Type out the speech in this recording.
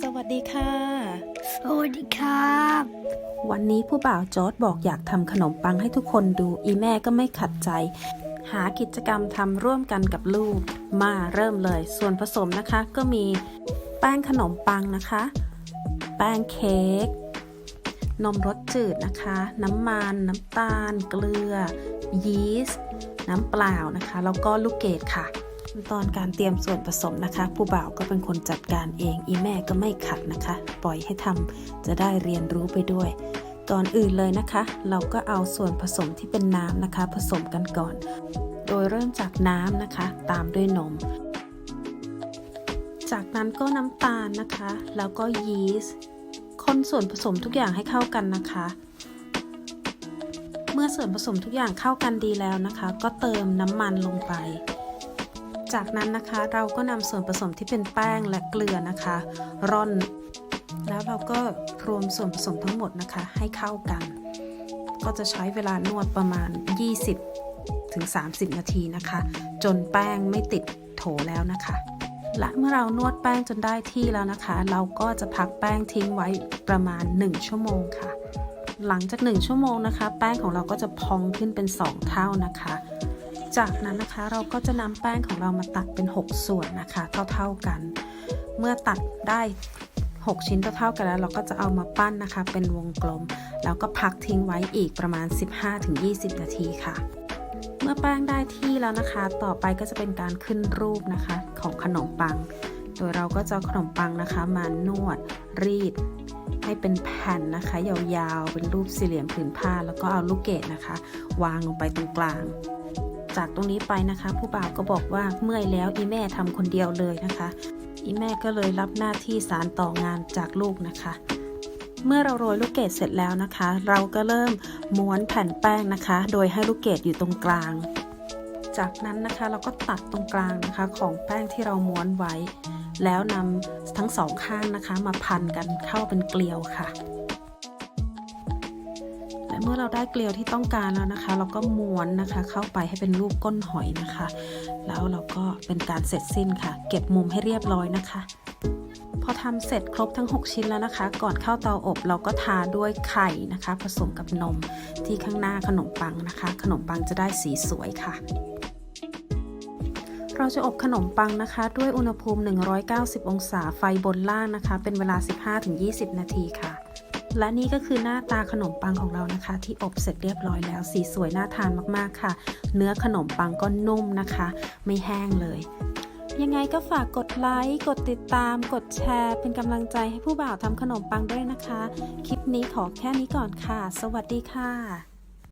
สวัสดีค่ะ สวัสดีครับ วันนี้ผู้บ่าวจอร์ดบอกอยากทำขนมปังให้ทุกคนดู อีแม่ก็ไม่ขัดใจ หากิจกรรมทำร่วมกันกับลูก มาเริ่มเลย ส่วนผสมนะคะก็มีแป้งขนมปังนะคะ แป้งเค้ก นมรสจืดนะคะ น้ำมัน น้ำตาล เกลือ ยีสต์ น้ำเปล่านะคะ แล้วก็ลูกเกดค่ะ ขั้นตอนการเตรียมส่วนผสมนะคะ ผู้บ่าวก็เป็นคนจัดการเอง อีแม่ก็ไม่ขัดนะคะ ปล่อยให้ทำจะได้เรียนรู้ไปด้วยก่อนอื่นเลยนะคะ เราก็เอาส่วนผสมที่เป็นน้ำนะคะ ผสมกันก่อน โดยเริ่มจากน้ำนะคะ ตามด้วยนม จากนั้นก็น้ำตาลนะคะ แล้วก็ยีสต์คนส่วนผสมทุกอย่างให้เข้ากันนะคะ เมื่อส่วนผสมทุกอย่างเข้ากันดีแล้วนะคะ ก็เติมน้ำมันลงไป จากนั้นนะคะเราก็นำส่วนผสมที่เป็นแป้งและเกลือนะคะ ร่อน แล้วเราก็รวมส่วนผสมทั้งหมดนะคะ ให้เข้ากัน ก็จะใช้เวลานวดประมาณ 20 ถึง 30 นาทีนะคะ จนแป้งไม่ติดโถแล้วนะคะ และเมื่อเรานวดแป้งจนได้ที่แล้วนะคะ เราก็จะพักแป้งทิ้งไว้ประมาณ 1 ชั่วโมงค่ะ หลังจาก 1 ชั่วโมงนะคะ แป้งของเราก็จะพองขึ้นเป็น 2 เท่านะคะ จากนั้นนะคะเราก็จะนำแป้งของเรามาตัดเป็น 6 ส่วนนะคะเท่าๆกัน เมื่อตัดได้ 6 ชิ้นเท่าๆกันแล้ว เราก็จะเอามาปั้นนะคะ เป็นวงกลม แล้วก็พักทิ้งไว้อีกประมาณ 15-20 นาทีค่ะ เมื่อแป้งได้ที่แล้วนะคะ ต่อไปก็จะเป็นการขึ้นรูปนะคะของขนมปัง โดยเราก็จะขนมปังนะคะมานวด รีด ให้เป็นแผ่นนะคะ ยาวๆ เป็นรูปสี่เหลี่ยมผืนผ้า แล้วก็เอาลูกเกดนะคะ วางลงไปตรงกลาง จากตรงนี้ไปนะคะ ผู้บ่าวก็บอกว่าเมื่อยแล้วอีแม่ทำคนเดียวเลยนะคะ อีแม่ก็เลยรับหน้าที่สารต่องานจากลูกนะคะ เมื่อเราโรยลูกเกดเสร็จแล้วนะคะ เราก็เริ่มม้วนแผ่นแป้งนะคะ โดยให้ลูกเกดอยู่ตรงกลาง จากนั้นนะคะเราก็ตัดตรงกลางนะคะ ของแป้งที่เราม้วนไว้ แล้วนำทั้งสองข้างนะคะ มาพันกันเข้าเป็นเกลียวค่ะ เมื่อเราได้เกลียวที่ต้องการแล้วนะคะ เราก็ม้วนนะคะเข้าไปให้เป็นรูปก้นหอยนะคะ แล้วเราก็เป็นการเสร็จสิ้นค่ะ เก็บมุมให้เรียบร้อยนะคะ พอทำเสร็จครบทั้ง 6 ชิ้นแล้วนะคะ ก่อนเข้าเตาอบเราก็ทาด้วยไข่นะคะ ผสมกับนมที่ข้างหน้าขนมปังนะคะ ขนมปังจะได้สีสวยค่ะเราจะอบขนมปังนะคะ ด้วยอุณหภูมิ 190 องศาไฟบนล่างนะคะ เป็นเวลา 15-20 นาทีค่ะ และนี่ก็คือหน้าตาขนมปังของเรานะคะ ที่อบเสร็จเรียบร้อยแล้ว สีสวยน่าทานมากๆค่ะ เนื้อขนมปังก็นุ่มนะคะ ไม่แห้งเลย ยังไงก็ฝากกดไลค์กดติดตาม กดแชร์ เป็นกำลังใจให้ผู้บ่าวทำขนมปังด้วยนะคะ คลิปนี้ขอแค่นี้ก่อนค่ะ สวัสดีค่ะ